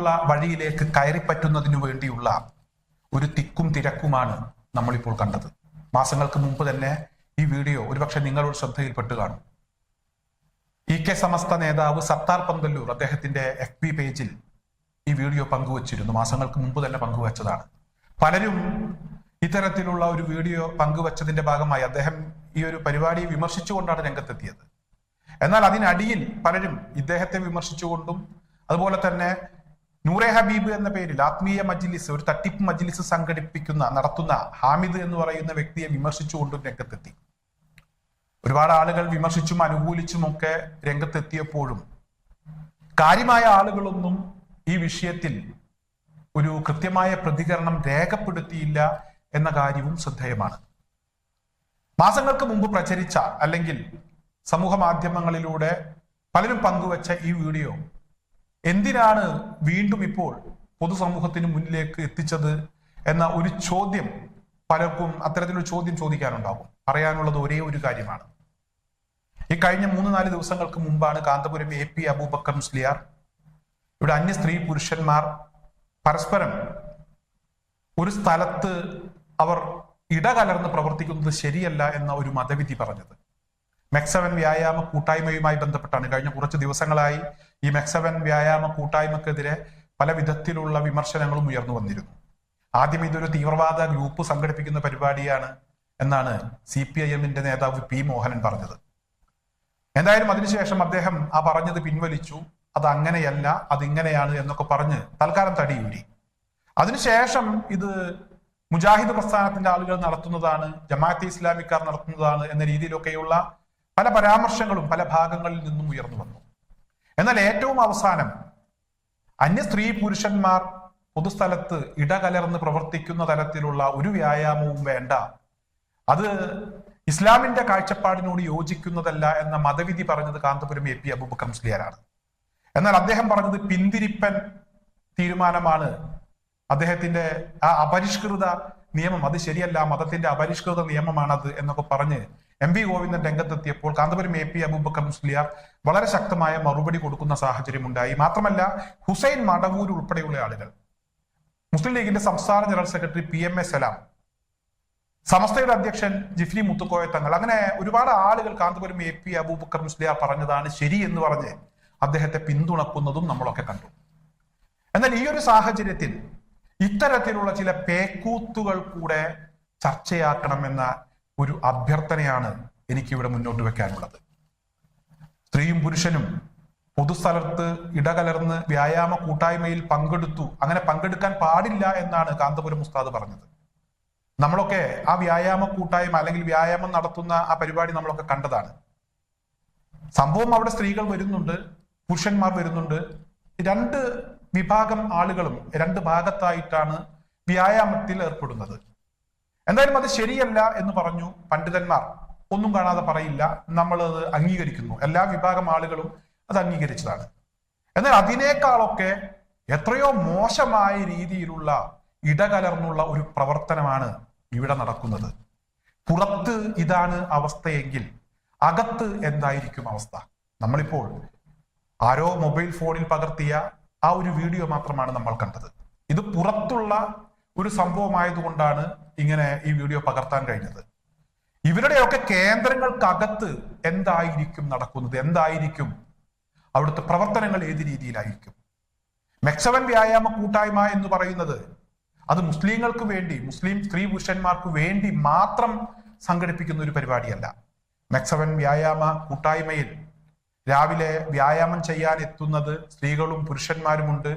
സ്വർഗത്തിലേക്കുള്ള വഴിയിലേക്ക് കയറിപ്പറ്റുന്നതിനു വേണ്ടിയുള്ള ഒരു തിക്കും തിരക്കുമാണ് നമ്മളിപ്പോൾ കണ്ടത്. മാസങ്ങൾക്ക് മുമ്പ് തന്നെ ഈ വീഡിയോ ഒരുപക്ഷെ നിങ്ങളുടെ ശ്രദ്ധയിൽപ്പെട്ട് കാണും. ഇ കെ സമസ്ത നേതാവ് സത്താർ പന്തല്ലൂർ അദ്ദേഹത്തിന്റെ എഫ് ബി പേജിൽ ഈ വീഡിയോ പങ്കുവച്ചിരുന്നു. മാസങ്ങൾക്ക് മുമ്പ് തന്നെ പങ്കുവച്ചതാണ്. പലരും ഇത്തരത്തിലുള്ള ഒരു വീഡിയോ പങ്കുവച്ചതിന്റെ ഭാഗമായി അദ്ദേഹം ഈ ഒരു പരിപാടിയെ വിമർശിച്ചുകൊണ്ടാണ് രംഗത്തെത്തിയത്. എന്നാൽ അതിനടിയിൽ പലരും ഇദ്ദേഹത്തെ വിമർശിച്ചുകൊണ്ടും അതുപോലെ തന്നെ നൂറെ ഹബീബ് എന്ന പേരിൽ ആത്മീയ മജ്ലിസ് ഒരു തട്ടിപ്പ് മജ്ലിസ് സംഘടിപ്പിക്കുന്ന നടത്തുന്ന ഹാമിദ് എന്ന് പറയുന്ന വ്യക്തിയെ വിമർശിച്ചുകൊണ്ടും രംഗത്തെത്തി. ഒരുപാട് ആളുകൾ വിമർശിച്ചും അനുകൂലിച്ചും ഒക്കെ രംഗത്തെത്തിയപ്പോഴും കാര്യമായ ആളുകളൊന്നും ഈ വിഷയത്തിൽ ഒരു കൃത്യമായ പ്രതികരണം രേഖപ്പെടുത്തിയില്ല എന്ന കാര്യവും ശ്രദ്ധേയമാണ്. മാസങ്ങൾക്ക് മുമ്പ് പ്രചരിച്ച അല്ലെങ്കിൽ സമൂഹ മാധ്യമങ്ങളിലൂടെ പലരും പങ്കുവച്ച ഈ വീഡിയോ എന്തിനാണ് വീണ്ടും ഇപ്പോൾ പൊതുസമൂഹത്തിന് മുന്നിലേക്ക് എത്തിച്ചത് എന്ന ഒരു ചോദ്യം പലർക്കും അത്തരത്തിലൊരു ചോദ്യം ചോദിക്കാനുണ്ടാകും പറയാനുള്ളത് ഒരേ ഒരു കാര്യമാണ്. ഈ കഴിഞ്ഞ മൂന്ന് നാല് ദിവസങ്ങൾക്ക് മുമ്പാണ് കാന്തപുരം എ പി അബൂബക്കർ മുസ്ലിയാർ ഇവിടെ അന്യ സ്ത്രീ പുരുഷന്മാർ പരസ്പരം ഒരു സ്ഥലത്ത് അവർ ഇടകലർന്ന് പ്രവർത്തിക്കുന്നത് ശരിയല്ല എന്ന ഒരു മതവിധി പറഞ്ഞത്. മെക്സവൻ വ്യായാമ കൂട്ടായ്മയുമായി ബന്ധപ്പെട്ടാണ്. കഴിഞ്ഞ കുറച്ച് ദിവസങ്ങളായി ഈ മെക്സവൻ വ്യായാമ കൂട്ടായ്മക്കെതിരെ പല വിധത്തിലുള്ള വിമർശനങ്ങളും ഉയർന്നു വന്നിരുന്നു. ആദ്യം ഇതൊരു തീവ്രവാദ ഗ്രൂപ്പ് സംഘടിപ്പിക്കുന്ന പരിപാടിയാണ് എന്നാണ് സി പി ഐ എമ്മിന്റെ നേതാവ് പി മോഹനൻ പറഞ്ഞത്. എന്തായാലും അതിനുശേഷം അദ്ദേഹം ആ പറഞ്ഞത് പിൻവലിച്ചു. അത് അങ്ങനെയല്ല അതിങ്ങനെയാണ് എന്നൊക്കെ പറഞ്ഞ് തൽക്കാലം തടിയൂരി. അതിനുശേഷം ഇത് മുജാഹിദ് പ്രസ്ഥാനത്തിന്റെ ആളുകൾ നടത്തുന്നതാണ് ജമാഅത്തെ ഇസ്ലാമിക്കാർ നടത്തുന്നതാണ് എന്ന രീതിയിലൊക്കെയുള്ള പല പരാമർശങ്ങളും പല ഭാഗങ്ങളിൽ നിന്നും ഉയർന്നു വന്നു. എന്നാൽ ഏറ്റവും അവസാനം അന്യ സ്ത്രീ പുരുഷന്മാർ പൊതുസ്ഥലത്ത് ഇടകലർന്ന് പ്രവർത്തിക്കുന്ന തരത്തിലുള്ള ഒരു വ്യായാമവും വേണ്ട. അത് ഇസ്ലാമിന്റെ കാഴ്ചപ്പാടിനോട് യോജിക്കുന്നതല്ല എന്ന മതവിധി പറഞ്ഞത് കാന്തപുരം എ പി അബൂബക്കർ മുസ്ലിയാരാണ്. എന്നാൽ അദ്ദേഹം പറഞ്ഞത് പിന്തിരിപ്പൻ തീരുമാനമാണ്. അദ്ദേഹത്തിന്റെ ആ അപരിഷ്കൃത നിയമം അത് ശരിയല്ല മതത്തിന്റെ അപരിഷ്കൃത നിയമമാണത് എന്നൊക്കെ പറഞ്ഞ് എം വി ഗോവിന്ദൻ രംഗത്തെത്തിയപ്പോൾ കാന്തപുരം എ പി അബൂബക്കർ മുസ്ലിയാർ വളരെ ശക്തമായ മറുപടി കൊടുക്കുന്ന സാഹചര്യം ഉണ്ടായി മാത്രമല്ല ഹുസൈൻ മടവൂർ ഉൾപ്പെടെയുള്ള ആളുകൾ മുസ്ലിം ലീഗിന്റെ സംസ്ഥാന general secretary P M A Salam സമസ്തയുടെ അധ്യക്ഷൻ ജിഫ്രി മുത്തുക്കോയ തങ്ങൾ അങ്ങനെ ഒരുപാട് ആളുകൾ കാന്തപുരം എ പി അബൂബക്കർ മുസ്ലിയാർ പറഞ്ഞതാണ് ശരി എന്ന് പറഞ്ഞ് അദ്ദേഹത്തെ പിന്തുണക്കുന്നതും നമ്മളൊക്കെ കണ്ടു. എന്നാൽ ഈ ഒരു സാഹചര്യത്തിൽ ഇത്തരത്തിലുള്ള ചില പേക്കൂത്തുകൾ കൂടെ ചർച്ചയാക്കണമെന്ന ഒരു അഭ്യർത്ഥനയാണ് എനിക്കിവിടെ മുന്നോട്ട് വെക്കാനുള്ളത്. സ്ത്രീയും പുരുഷനും പൊതുസ്ഥലത്ത് ഇടകലർന്ന് വ്യായാമ കൂട്ടായ്മയിൽ പങ്കെടുത്തു. അങ്ങനെ പങ്കെടുക്കാൻ പാടില്ല എന്നാണ് കാന്തപുരം ഉസ്താദ് പറഞ്ഞത്. നമ്മളൊക്കെ ആ വ്യായാമ കൂട്ടായ്മ അല്ലെങ്കിൽ വ്യായാമം നടത്തുന്ന ആ പരിപാടി നമ്മളൊക്കെ കണ്ടതാണ്. സംഭവം അവിടെ സ്ത്രീകൾ വരുന്നുണ്ട് പുരുഷന്മാർ വരുന്നുണ്ട്. രണ്ട് വിഭാഗം ആളുകളും രണ്ട് ഭാഗത്തായിട്ടാണ് വ്യായാമത്തിൽ ഏർപ്പെടുന്നത്. എന്തായാലും അത് ശരിയല്ല എന്ന് പറഞ്ഞു പണ്ഡിതന്മാർ. ഒന്നും കാണാതെ പറയില്ല. നമ്മൾ അത് അംഗീകരിക്കുന്നു. എല്ലാ വിഭാഗം ആളുകളും അത് അംഗീകരിച്ചതാണ്. എന്നാൽ അതിനേക്കാളൊക്കെ എത്രയോ മോശമായ രീതിയിലുള്ള ഇടകലർന്നുള്ള ഒരു പ്രവർത്തനമാണ് ഇവിടെ നടക്കുന്നത്. പുറത്ത് ഇതാണ് അവസ്ഥയെങ്കിൽ അകത്ത് എന്തായിരിക്കും അവസ്ഥ? നമ്മളിപ്പോൾ ആരോ മൊബൈൽ ഫോണിൽ പകർത്തിയ ആ ഒരു വീഡിയോ മാത്രമാണ് നമ്മൾ കണ്ടത്. ഇത് പുറത്തുള്ള ഒരു സംഭവമായതുകൊണ്ടാണ് ഇങ്ങനെ ഈ വീഡിയോ പകർത്താൻ കഴിഞ്ഞത്. ഇവരുടെയൊക്കെ കേന്ദ്രങ്ങൾക്കകത്ത് എന്തായിരിക്കും നടക്കുന്നത്? എന്തായിരിക്കും? അവിടുത്തെ പ്രവർത്തനങ്ങൾ ഏത് രീതിയിലായിരിക്കും? മെക്സവൻ വ്യായാമ കൂട്ടായ്മ എന്ന് പറയുന്നത് അത് മുസ്ലിങ്ങൾക്ക് വേണ്ടി മുസ്ലിം സ്ത്രീ പുരുഷന്മാർക്ക് വേണ്ടി മാത്രം സംഘടിപ്പിക്കുന്ന ഒരു പരിപാടിയല്ല. മെക്സവൻ വ്യായാമ കൂട്ടായ്മയിൽ രാവിലെ വ്യായാമം ചെയ്യാൻ എത്തുന്നത് സ്ത്രീകളും പുരുഷന്മാരുമുണ്ട്.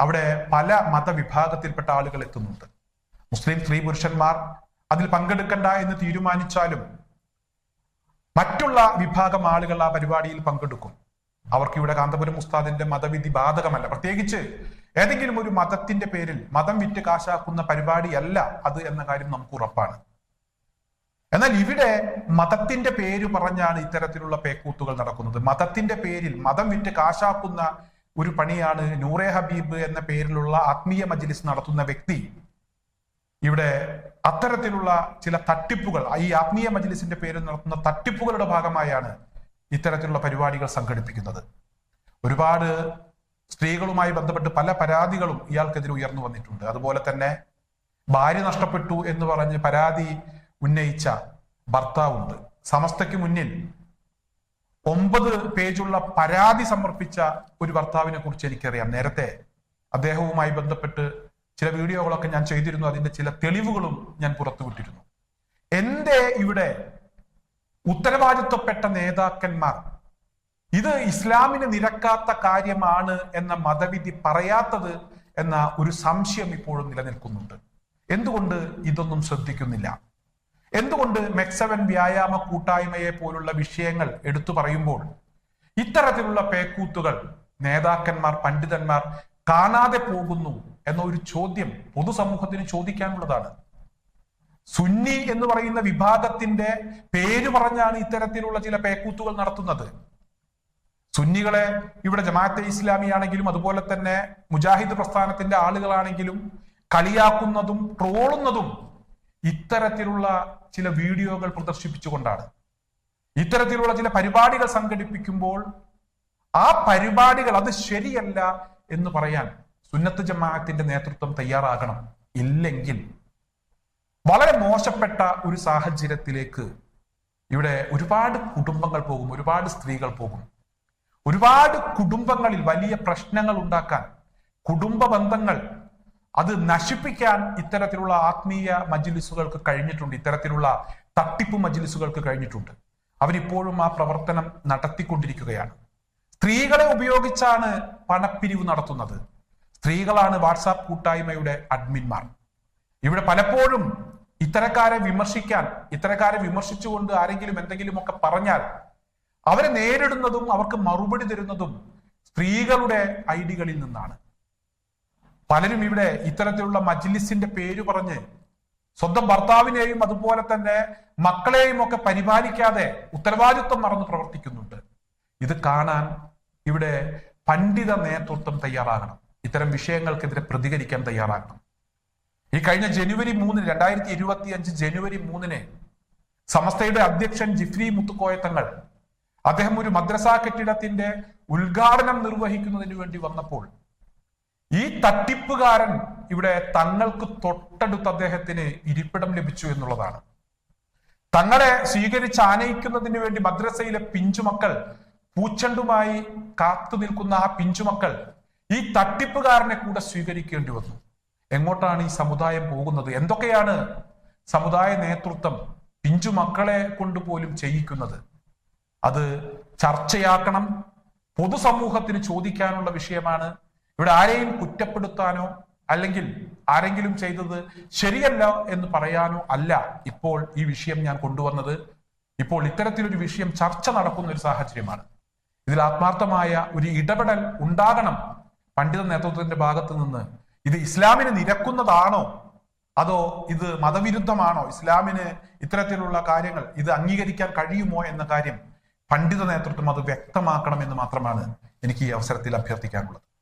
അവിടെ പല മതവിഭാഗത്തിൽപ്പെട്ട ആളുകൾ എത്തുന്നുണ്ട്. മുസ്ലിം സ്ത്രീ പുരുഷന്മാർ അതിൽ പങ്കെടുക്കണ്ട എന്ന് തീരുമാനിച്ചാലും മറ്റുള്ള വിഭാഗം ആളുകൾ ആ പരിപാടിയിൽ പങ്കെടുക്കും. അവർക്ക് ഇവിടെ കാന്തപുരം ഉസ്താദിന്റെ മതവിധി ബാധകമല്ല. പ്രത്യേകിച്ച് ഏതെങ്കിലും ഒരു മതത്തിന്റെ പേരിൽ മതം വിറ്റ് കാശാക്കുന്ന പരിപാടിയല്ല അത് എന്ന കാര്യം നമുക്ക് ഉറപ്പാണ്. എന്നാൽ ഇവിടെ മതത്തിന്റെ പേര് പറഞ്ഞാണ് ഇത്തരത്തിലുള്ള പേക്കൂത്തുകൾ നടക്കുന്നത്. മതത്തിന്റെ പേരിൽ മതം വിറ്റ് കാശാക്കുന്ന ഒരു പണിയാണ് നൂറെ ഹബീബ് എന്ന പേരിലുള്ള ആത്മീയ മജ്ലിസ് നടത്തുന്ന വ്യക്തി. ഇവിടെ അത്തരത്തിലുള്ള ചില തട്ടിപ്പുകൾ ഈ ആത്മീയ മജ്ലിസിന്റെ പേരിൽ നടത്തുന്ന തട്ടിപ്പുകളുടെ ഭാഗമായാണ് ഇത്തരത്തിലുള്ള പരിപാടികൾ സംഘടിപ്പിക്കുന്നത്. ഒരുപാട് സ്ത്രീകളുമായി ബന്ധപ്പെട്ട് പല പരാതികളും ഇയാൾക്കെതിരെ ഉയർന്നു വന്നിട്ടുണ്ട്. അതുപോലെ തന്നെ ഭാര്യ നഷ്ടപ്പെട്ടു എന്ന് പറഞ്ഞ് പരാതി ഉന്നയിച്ച ഭർത്താവുണ്ട്. സമസ്തയ്ക്ക് മുന്നിൽ ഒമ്പത് പേജുള്ള പരാതി സമർപ്പിച്ച ഒരു ഭർത്താവിനെ കുറിച്ച് എനിക്കറിയാം. നേരത്തെ അദ്ദേഹവുമായി ബന്ധപ്പെട്ട് ചില വീഡിയോകളൊക്കെ ഞാൻ ചെയ്തിരുന്നു. അതിന്റെ ചില തെളിവുകളും ഞാൻ പുറത്തുവിട്ടിരുന്നു. എന്റെ ഇവിടെ ഉത്തരവാദിത്വപ്പെട്ട നേതാക്കന്മാർ ഇത് ഇസ്ലാമിന് നിരക്കാത്ത കാര്യമാണ് എന്ന മതവിധി പറയാത്തത് എന്ന ഒരു സംശയം ഇപ്പോഴും നിലനിൽക്കുന്നുണ്ട്. എന്തുകൊണ്ട് ഇതൊന്നും ശ്രദ്ധിക്കുന്നില്ല? എന്തുകൊണ്ട് മെക്സവൻ വ്യായാമ കൂട്ടായ്മയെ പോലുള്ള വിഷയങ്ങൾ എടുത്തു പറയുമ്പോൾ ഇത്തരത്തിലുള്ള പേക്കൂത്തുകൾ നേതാക്കന്മാർ പണ്ഡിതന്മാർ കാണാതെ പോകുന്നു എന്ന ഒരു ചോദ്യം പൊതുസമൂഹത്തിന് ചോദിക്കാനുള്ളതാണ്. സുന്നി എന്ന് പറയുന്ന വിഭാഗത്തിന്റെ പേര് പറഞ്ഞാണ് ഇത്തരത്തിലുള്ള ചില പേക്കൂത്തുകൾ നടത്തുന്നത്. സുന്നികളെ ഇവിടെ ജമാഅത്തെ ഇസ്ലാമി ആണെങ്കിലും അതുപോലെ തന്നെ മുജാഹിദ് പ്രസ്ഥാനത്തിന്റെ ആളുകളാണെങ്കിലും കളിയാക്കുന്നതും ട്രോളുന്നതും ഇത്തരത്തിലുള്ള ചില വീഡിയോകൾ പ്രദർശിപ്പിച്ചുകൊണ്ടാണ്. ഇത്തരത്തിലുള്ള ചില പരിപാടികൾ സംഘടിപ്പിക്കുമ്പോൾ ആ പരിപാടികൾ അത് ശരിയല്ല എന്ന് പറയാൻ സുന്നത്ത് ജമാഅത്തിന്റെ നേതൃത്വം തയ്യാറാകണം. ഇല്ലെങ്കിൽ വളരെ മോശപ്പെട്ട ഒരു സാഹചര്യത്തിലേക്ക് ഇവിടെ ഒരുപാട് കുടുംബങ്ങൾ പോകും ഒരുപാട് സ്ത്രീകൾ പോകും. ഒരുപാട് കുടുംബങ്ങളിൽ വലിയ പ്രശ്നങ്ങൾ ഉണ്ടാക്കാൻ കുടുംബ ബന്ധങ്ങൾ അത് നശിപ്പിക്കാൻ ഇത്തരത്തിലുള്ള ആത്മീയ മജിലിസുകൾക്ക് കഴിഞ്ഞിട്ടുണ്ട്. ഇത്തരത്തിലുള്ള തട്ടിപ്പ് മജിലിസുകൾക്ക് കഴിഞ്ഞിട്ടുണ്ട്. അവരിപ്പോഴും ആ പ്രവർത്തനം നടത്തിക്കൊണ്ടിരിക്കുകയാണ്. സ്ത്രീകളെ ഉപയോഗിച്ചാണ് പണപ്പിരിവ് നടത്തുന്നത്. സ്ത്രീകളാണ് വാട്സാപ്പ് കൂട്ടായ്മയുടെ അഡ്മിന്മാർ ഇവിടെ പലപ്പോഴും ഇത്തരക്കാരെ വിമർശിക്കാൻ ഇത്തരക്കാരെ വിമർശിച്ചുകൊണ്ട് ആരെങ്കിലും എന്തെങ്കിലുമൊക്കെ പറഞ്ഞാൽ അവരെ നേരിടുന്നതും അവർക്ക് മറുപടി തരുന്നതും സ്ത്രീകളുടെ ഐഡികളിൽ നിന്നാണ്. പലരും ഇവിടെ ഇത്തരത്തിലുള്ള മജ്ലിസിന്റെ പേര് പറഞ്ഞ് സ്വന്തം ഭർത്താവിനെയും അതുപോലെ തന്നെ മക്കളെയും ഒക്കെ പരിപാലിക്കാതെ ഉത്തരവാദിത്വം മറന്ന് പ്രവർത്തിക്കുന്നുണ്ട്. ഇത് കാണാൻ ഇവിടെ പണ്ഡിത നേതൃത്വം തയ്യാറാകണം. ഇത്തരം വിഷയങ്ങൾക്കെതിരെ പ്രതികരിക്കാൻ തയ്യാറാകണം. ഈ കഴിഞ്ഞ ജനുവരി മൂന്നിന് രണ്ടായിരത്തി ഇരുപത്തി അഞ്ച് ജനുവരി മൂന്നിന് സമസ്തയുടെ അധ്യക്ഷൻ ജിഫ്രി മുത്തുക്കോയത്തങ്ങൾ അദ്ദേഹം ഒരു മദ്രസാ കെട്ടിടത്തിന്റെ ഉദ്ഘാടനം നിർവഹിക്കുന്നതിന് വേണ്ടി വന്നപ്പോൾ ഈ തട്ടിപ്പുകാരൻ ഇവിടെ തങ്ങൾക്ക് തൊട്ടടുത്ത് അദ്ദേഹത്തിന് ഇരിപ്പിടം ലഭിച്ചു എന്നുള്ളതാണ്. തങ്ങളെ സ്വീകരിച്ച് ആനയിക്കുന്നതിന് വേണ്ടി മദ്രസയിലെ പിഞ്ചുമക്കൾ പൂച്ചണ്ടുമായി കാത്തു നിൽക്കുന്ന ആ പിഞ്ചുമക്കൾ ഈ തട്ടിപ്പുകാരനെ കൂടെ സ്വീകരിക്കേണ്ടി വന്നു. എങ്ങോട്ടാണ് ഈ സമുദായം പോകുന്നത്? എന്തൊക്കെയാണ് സമുദായ നേതൃത്വം പിഞ്ചു മക്കളെ കൊണ്ടുപോലും ചെയ്യിക്കുന്നത്? അത് ചർച്ചയാക്കണം പൊതുസമൂഹത്തിന് ചോദിക്കാനുള്ള വിഷയമാണ് ഇവിടെ ആരെയും കുറ്റപ്പെടുത്താനോ അല്ലെങ്കിൽ ആരെങ്കിലും ചെയ്തത് ശരിയല്ല എന്ന് പറയാനോ അല്ല ഇപ്പോൾ ഈ വിഷയം ഞാൻ കൊണ്ടുവന്നത്. ഇപ്പോൾ ഇത്തരത്തിലൊരു വിഷയം ചർച്ച നടക്കുന്ന ഒരു സാഹചര്യമാണ്. ഇതിൽ ആത്മാർത്ഥമായ ഒരു ഇടപെടൽ ഉണ്ടാകണം പണ്ഡിത നേതൃത്വത്തിന്റെ ഭാഗത്ത് നിന്ന്. ഇത് ഇസ്ലാമിന് നിരക്കുന്നതാണോ? അതോ ഇത് മതവിരുദ്ധമാണോ? ഇസ്ലാമിന് ഇത്തരത്തിലുള്ള കാര്യങ്ങൾ ഇത് അംഗീകരിക്കാൻ കഴിയുമോ എന്ന കാര്യം പണ്ഡിത നേതൃത്വം അത് വ്യക്തമാക്കണം എന്ന് മാത്രമാണ് എനിക്ക് ഈ അവസരത്തിൽ അഭ്യർത്ഥിക്കാനുള്ളത്.